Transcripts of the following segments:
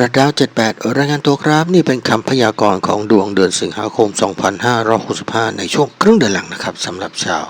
ระดาว 78 รายงานตัวครับ นี่เป็นคำพยากรณ์ของดวงเดือนสิงหาคม 2565 ในช่วงครึ่งเดือนหลังนะครับสำหรับชาว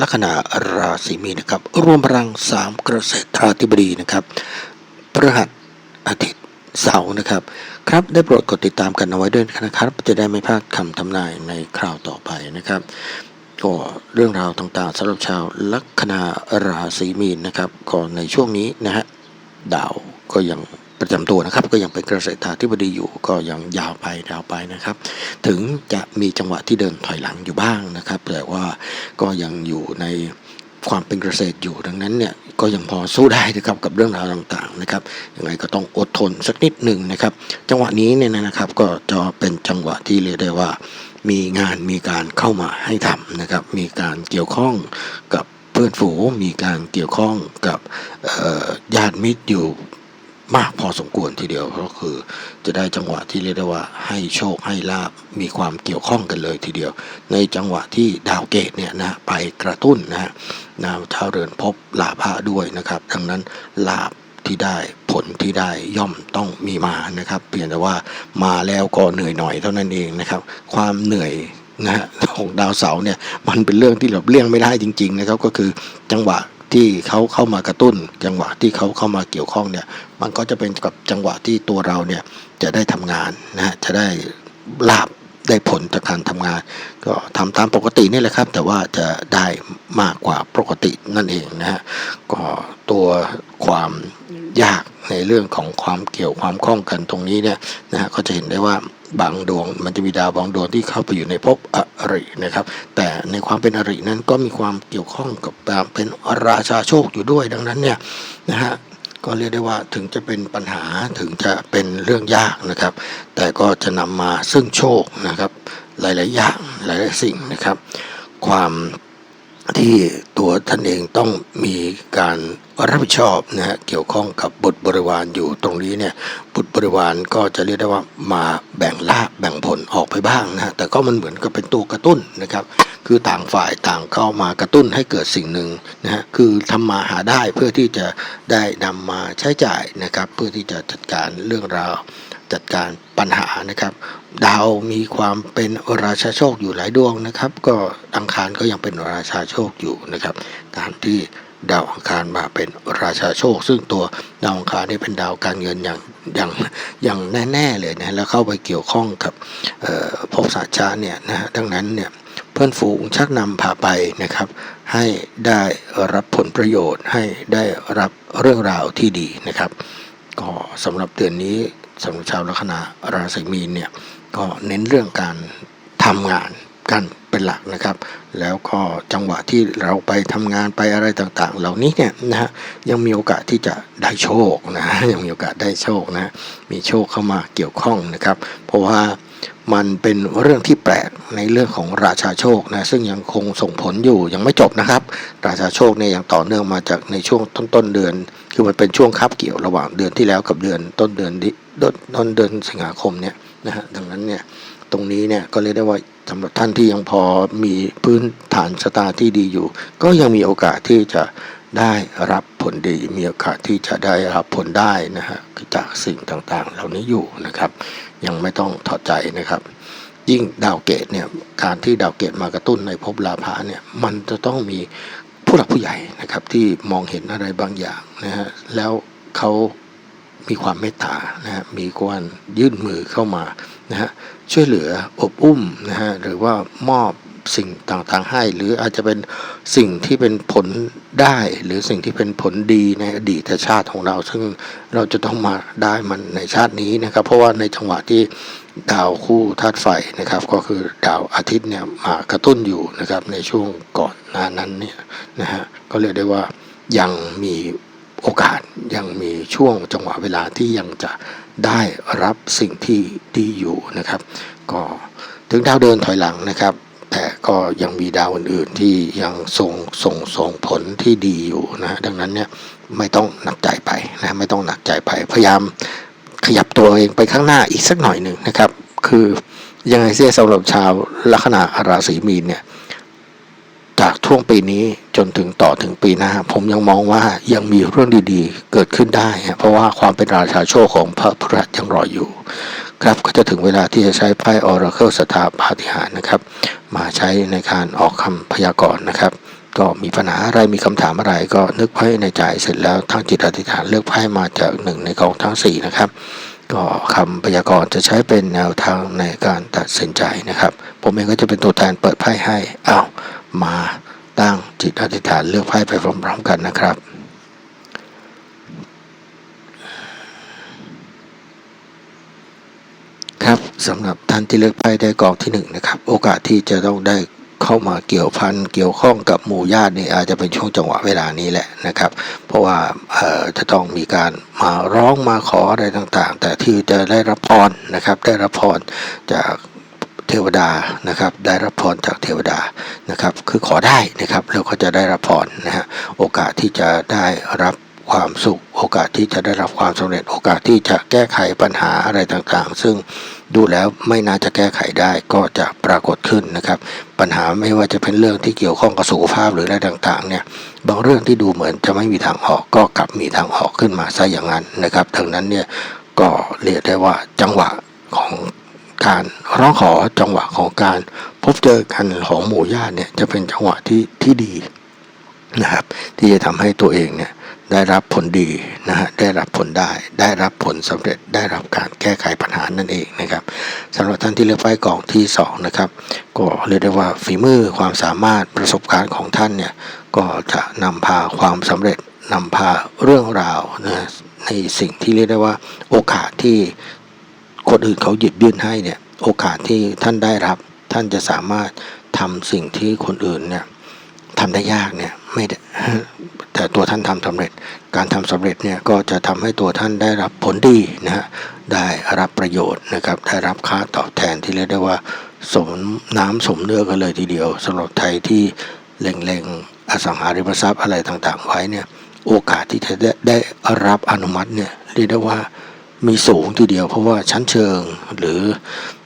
ลัคนาราศีมีนะครับ รวมพลัง3เกษตราธิบดีนะครับพฤหัสอาทิตย์เสาร์นะครับ ครับได้โปรดกดติดตามกันเอาไว้ด้วยนะครับ จะได้ไม่พลาดคำทำนายในคราวต่อไปนะครับก็เรื่องราวต่างๆสำหรับชาวลัคนาราศีมีนนะครับก็ในช่วงนี้นะฮะดาวก็ยัง ประจำตัวนะครับ ก็ยังเป็นเกษตราธิบดีอยู่ก็ยังยาวไปยาวไปนะครับ ถึงจะมีจังหวะที่เดินถอยหลังอยู่บ้างนะครับแต่ว่าก็ยังอยู่ในความเป็นเกษตรอยู่ดังนั้นเนี่ยก็ยังพอสู้ได้นะครับกับเรื่องราวต่างๆนะครับยังไงก็ต้องอดทนสักนิดหนึ่งนะครับ จังหวะนี้เนี่ยนะครับก็จะเป็นจังหวะที่เรียกได้ว่ามีงานมีการเข้ามาให้ทำนะครับ มีการเกี่ยวข้องกับเพื่อนฝูงมีการเกี่ยวข้องกับญาติมิตรอยู่ มากพอสมควรทีเดียวก็คือ จะได้จังหวะที่เรียกได้ว่าให้โชคให้ลาบมีความเกี่ยวข้องกันเลยทีเดียว ในจังหวะที่ดาวเกตเนี่ยนะไปกระตุ้นนะฮะดาวเท้าเรือนพบลาภะด้วยนะครับ ดังนั้นลาบที่ได้ผลที่ได้ย่อมต้องมีมานะครับ เพียงแต่ว่ามาแล้วก็เหนื่อยหน่อยเท่านั้นเองนะครับ ความเหนื่อยนะฮะของดาวเสาร์เนี่ยมันเป็นเรื่องที่เราเลี่ยงไม่ได้จริง ๆ นะครับ ก็คือจังหวะ ที่เขาเข้ามากระตุ้น จังหวะที่เขาเข้ามาเกี่ยวข้องเนี่ยมันก็จะเป็นกับจังหวะที่ตัวเราเนี่ยจะได้ทำงานนะฮะจะได้ลาบได้ผลจากการทำงาน ก็ทำตามปกตินี่แหละครับ แต่ว่าจะได้มากกว่าปกตินั่นเองนะฮะก็ตัวความยากในเรื่องของความเกี่ยวความข้องกันตรงนี้เนี่ยนะฮะก็จะเห็นได้ว่า บางดวง มันจะมีดาวบางดวงที่เข้าไปอยู่ในภพอรินะครับ แต่ในความเป็นอรินั้นก็มีความเกี่ยวข้องกับการเป็นราชาโชคอยู่ด้วยดังนั้นเนี่ยนะฮะก็เรียกได้ว่าถึงจะเป็นปัญหาถึงจะเป็นเรื่องยากนะครับ แต่ก็จะนำมาซึ่งโชคนะครับ หลาย ๆ อย่างหลาย ๆ สิ่งนะครับ ความ ที่ตัวท่านเองต้องมีการรับผิดชอบนะฮะเกี่ยวข้องกับบุตรบริวารอยู่ตรงนี้เนี่ยบุตรบริวารก็จะเรียกได้ว่ามาแบ่งลาบแบ่งผลออกไปบ้างนะฮะแต่ก็มันเหมือนกับเป็นตัวกระตุ้นนะครับ คือต่างฝ่ายต่างเข้ามากระตุ้นให้เกิดสิ่งหนึ่งนะฮะคือทำมาหาได้เพื่อที่จะได้นำมาใช้จ่ายนะครับ เพื่อที่จะจัดการเรื่องราว จัดการปัญหานะครับ ดาวมีความเป็นราชาโชคอยู่หลายดวงนะครับ ก็อังคารก็ยังเป็นราชาโชคอยู่นะครับการที่ดาวอังคารมาเป็นราชาโชค ซึ่งตัวดาวอังคารนี่เป็นดาวการเงินอย่างอย่างอย่างแน่ ๆเลยนะแล้วเข้าไปเกี่ยวข้องกับภพสัชชาเนี่ยนะฮะดังนั้นเนี่ยเพื่อนฝูงชักนำพาไปนะครับ ให้ได้รับผลประโยชน์ให้ได้รับเรื่องราวที่ดีนะครับ ก็สำหรับเดือนนี้ สำหรับชาวลัคนาราศีมีนเนี่ยก็เน้นเรื่องการทำงานกันเป็นหลักนะครับ แล้วก็จังหวะที่เราไปทำงานไปอะไรต่างๆ เหล่านี้เนี่ยนะฮะยังมีโอกาสที่จะได้โชคนะยังมีโอกาสได้โชคนะมีโชคเข้ามาเกี่ยวข้องนะครับ เพราะว่ามันเป็นเรื่องที่แปลกในเรื่องของราชาโชคนะซึ่งยังคงส่งผลอยู่ยังไม่จบนะครับ ราชาโชคเนี่ยยังต่อเนื่องมาจากในช่วงต้นต้นๆเดือน คือมันเป็นช่วงคับเกี่ยวระหว่างเดือนที่แล้วกับเดือนต้นเดือนที่ นต้นเดือนสิงหาคมเนี่ยนะฮะดังนั้นเนี่ยตรงนี้เนี่ยก็เรียกได้ว่าสำหรับท่านที่ยังพอมีพื้นฐานชะตาที่ดีอยู่ ก็ยังมีโอกาสที่จะได้รับผลดี มีโอกาสที่จะได้รับผลได้นะฮะจากสิ่งต่างๆ เหล่านี้อยู่นะครับ ยังไม่ต้องถอดใจนะครับ ยิ่งดาวเกตเนี่ยการที่ดาวเกตมากระตุ้นในภพลาภะเนี่ยมันจะต้องมีผู้หลักผู้ใหญ่นะครับที่มองเห็นอะไรบางอย่างนะฮะแล้วเขา มีความเมตตานะฮะมีการยื่นมือเข้ามานะฮะช่วยเหลืออบอุ้มนะฮะหรือว่ามอบสิ่งต่างๆให้ หรืออาจจะเป็นสิ่งที่เป็นผลได้ หรือสิ่งที่เป็นผลดีในอดีตชาติของเรา ซึ่งเราจะต้องมาได้มันในชาตินี้นะครับ เพราะว่าในจังหวะที่ดาวคู่ธาตุไฟนะครับ ก็คือดาวอาทิตย์เนี่ยมากระตุ้นอยู่นะครับในช่วงก่อนหน้านั้นเนี่ยนะฮะก็เรียกได้ว่ายังมี โอกาสยังมีช่วงจังหวะเวลาที่ยังจะได้รับสิ่งที่ดีอยู่นะครับ ก็ถึงดาวเดินถอยหลังนะครับ แต่ก็ยังมีดาวอื่นๆที่ยังส่งส่งส่งผลที่ดีอยู่นะดังนั้นเนี่ยไม่ต้องหนักใจไปนะไม่ต้องหนักใจไป พยายามขยับตัวเองไปข้างหน้าอีกสักหน่อยหนึ่งนะครับ คือยังไงเสียสำหรับชาวลัคนาราศีมีนเนี่ย จากช่วงปีนี้จนถึงต่อถึงปีหน้า ผมยังมองว่ายังมีเรื่องดีๆ เกิดขึ้นได้ เพราะว่าความเป็นราชาโชคของพระพฤหัสยังรออยู่ ครับก็จะถึงเวลาที่จะใช้ไพ่ออราเคิลสถาปาฏิหารนะครับ มาใช้ในการออกคำพยากรณ์นะครับ ก็มีปัญหาอะไรมีคำถามอะไรก็นึกไพ่ในใจเสร็จแล้วทั้งจิตอธิษฐานเลือกไพ่มาจากหนึ่งในกองทั้งสี่นะครับก็คำพยากรณ์จะใช้เป็นแนวทางในการตัดสินใจนะครับ ผมเองก็จะเป็นตัวแทนเปิดไพ่ให้อ้าว มาตั้งจิตอธิษฐานเลือกไพ่ไปพร้อมๆกันนะครับครับสำหรับท่านที่เลือกไพ่ได้กองที่หนึ่งนะครับ โอกาสที่จะต้องได้เข้ามาเกี่ยวพันเกี่ยวข้องกับหมู่ญาตินี่อาจจะเป็นช่วงจังหวะเวลานี้แหละนะครับ เพราะว่าเอ่อจะต้องมีการมาร้องมาขออะไรต่างๆ แต่ที่จะได้รับพรนะครับ ได้รับพรจาก เทวดานะครับ ได้รับพรจากเทวดานะครับ คือขอได้นะครับแล้วก็จะได้รับพรนะฮะโอกาสที่จะได้รับความสุข โอกาสที่จะได้รับความสำเร็จ โอกาสที่จะแก้ไขปัญหาอะไรต่างๆ ซึ่งดูแล้วไม่น่าจะแก้ไขได้ก็จะปรากฏขึ้นนะครับ ปัญหาไม่ว่าจะเป็นเรื่องที่เกี่ยวข้องกับสุขภาพหรืออะไรต่างๆเนี่ยบางเรื่องที่ดูเหมือนจะไม่มีทางออกก็กลับมีทางออกขึ้นมาซะอย่างนั้นนะครับดังนั้นเนี่ยก็เรียกได้ว่าจังหวะของ การร้องขอจังหวะของการพบเจอกันของหมู่ญาติเนี่ยจะเป็นจังหวะที่ที่ดีนะครับ ที่จะทำให้ตัวเองเนี่ยได้รับผลดีนะฮะได้รับผลได้ ได้รับผลสำเร็จได้รับการแก้ไขปัญหานั่นเองนะครับสำหรับท่านที่เลือกไพ่กองที่สองนะครับก็เรียกได้ว่าฝีมือความสามารถประสบการณ์ของท่านเนี่ยก็จะนำพาความสำเร็จนำพาเรื่องราวนะในสิ่งที่เรียกได้ว่าโอกาสที่ คนอื่นเขาหยิบยื่นให้เนี่ยโอกาสที่ท่านได้รับ ท่านจะสามารถทำสิ่งที่คนอื่นเนี่ยทำได้ยากเนี่ยไม่แต่ตัวท่านทำสำเร็จ การทำสำเร็จเนี่ยก็จะทำให้ตัวท่านได้รับผลดีนะฮะได้รับประโยชน์นะครับได้รับค่าตอบแทนที่เรียกได้ว่าสมน้ำสมเนื้อกันเลยทีเดียวสำหรับไทยที่เล็งๆอสังหาริมทรัพย์อะไรต่างๆ ไว้เนี่ยโอกาสที่จะได้ได้รับอนุมัติเนี่ยเรียกได้ว่า มีสูงทีเดียวเพราะว่าชั้นเชิงหรือ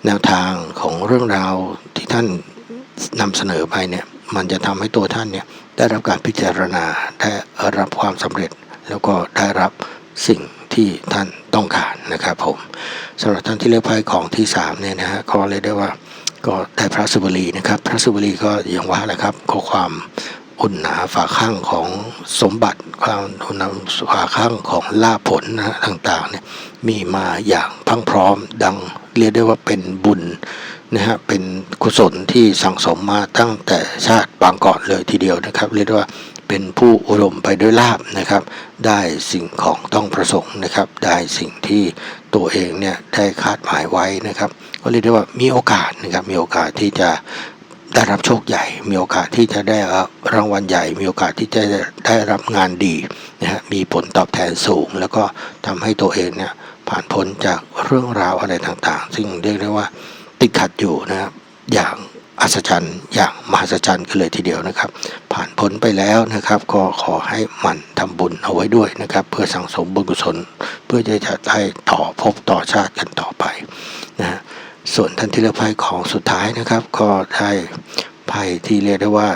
แนวทางของเรื่องราวที่ท่านนำเสนอไปเนี่ยมันจะทำให้ตัวท่านเนี่ยได้รับการพิจารณาได้รับความสำเร็จแล้วก็ได้รับสิ่งที่ท่านต้องการนะครับผมสำหรับท่านที่เลือกไพ่ของที่สามเนี่ยนะฮะก็เลยกได้ว่าก็ได้พระสุบรีนะครับ พระสุบรีก็อย่างว่าแหละครับข้อความ อุ่นหนาฝาข้างของสมบัติความอุ่นหนาฝาข้างของลาภผลนะฮะต่างๆเนี่ยมีมาอย่างพังพร้อมดังเรียกได้ว่าเป็นบุญนะฮะเป็นกุศลที่สั่งสมมาตั้งแต่ชาติบางก่อนเลยทีเดียวนะครับ เรียกได้ว่าเป็นผู้อุดมไปด้วยลาบนะครับ ได้สิ่งของต้องประสงค์นะครับ ได้สิ่งที่ตัวเองเนี่ยได้คาดหมายไว้นะครับ ก็เรียกได้ว่ามีโอกาสนะครับมีโอกาสที่จะ ได้รับโชคใหญ่ มีโอกาสที่จะได้รางวัลใหญ่ มีโอกาสที่จะได้รับงานดีนะฮะมีผลตอบแทนสูง แล้วก็ทำให้ตัวเองเนี่ยผ่านพ้นจากเรื่องราวอะไรต่างๆ ซึ่งเรียกได้ว่าติดขัดอยู่นะครับอย่างอัศจรรย์อย่างมหัศจรรย์กันเลยทีเดียวนะครับ ผ่านพ้นไปแล้วนะครับ ก็ขอให้มันทำบุญเอาไว้ด้วยนะครับ เพื่อสั่งสมบุญกุศล เพื่อจะจะได้ต่อภพต่อชาติกันต่อไปนะฮะ ส่วนท่านที่เลือกไพ่ของสุดท้ายนะครับ ก็ได้ไพ่ที่เรียกได้ว่า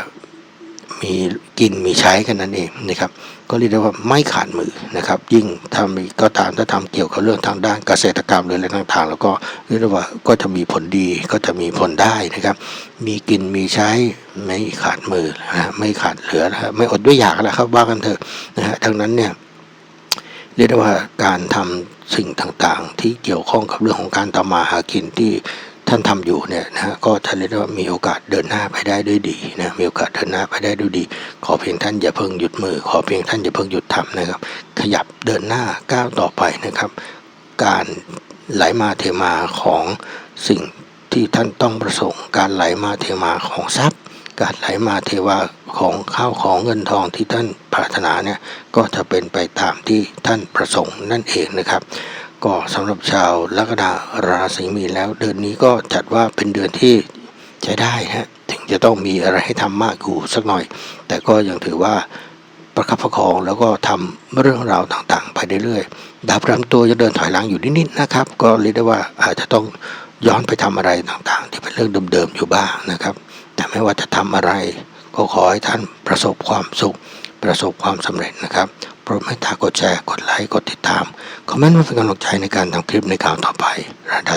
มีกินมีใช้กันนั่นเองนะครับ ก็เรียกได้ว่าไม่ขาดมือนะครับ ยิ่งทำก็ตามถ้าทำเกี่ยวกับเรื่องทางด้านเกษตรกรรมหรืออะไรต่างๆ แล้วก็เรียกได้ว่าก็จะมีผลดีก็จะมีผลได้นะครับ มีกินมีใช้ไม่ขาดมือนะไม่ขาดเหลือนะไม่อดด้วยอยากแล้วครับว่ากันเถอะนะฮะดังนั้นเนี่ย เรียกได้ว่าการทำสิ่งต่างๆ ที่เกี่ยวข้องกับเรื่องของการทำมาหากินที่ท่านทำอยู่เนี่ยนะฮะก็ท่านเรียกว่ามีโอกาสเดินหน้าไปได้ด้วยดีนะมีโอกาสเดินหน้าไปได้ด้วยดี ขอเพียงท่านอย่าเพิ่งหยุดมือ ขอเพียงท่านอย่าเพิ่งหยุดทำนะครับ ขยับเดินหน้าก้าวต่อไปนะครับ การไหลมาเทมาของสิ่งที่ท่านต้องประสงค์ การไหลมาเทมาของทรัพย์ การไหลมาเทวา ของข้าวของเงินทองที่ท่านปรารถนาเนี่ยก็จะเป็นไปตามที่ท่านประสงค์นั่นเองนะครับ ก็สำหรับชาวลัคนาราศีมีนแล้วเดือนนี้ก็จัดว่าเป็นเดือนที่ใช้ได้ฮะถึงจะต้องมีอะไรให้ทำมากอยู่สักหน่อย แต่ก็ยังถือว่าประคับประคองแล้วก็ทำเรื่องราวต่างๆ ไปเรื่อยๆดาบรำตัวจะเดินถอยหลังอยู่นิดๆนะครับ ก็เรียกได้ว่าอาจจะต้องย้อนไปทำอะไรต่างๆ ที่เป็นเรื่องเดิมๆอยู่บ้างนะครับ แต่ไม่ว่าจะทำอะไร ก็ขอให้ท่านประสบความสุข ประสบความสำเร็จนะครับโปรดไม่ตากดแชร์ กดไลค์ กดติดตาม คอมเมนต์มาเป็นกำลังใจในการทำคลิปในข่าวต่อไปรัด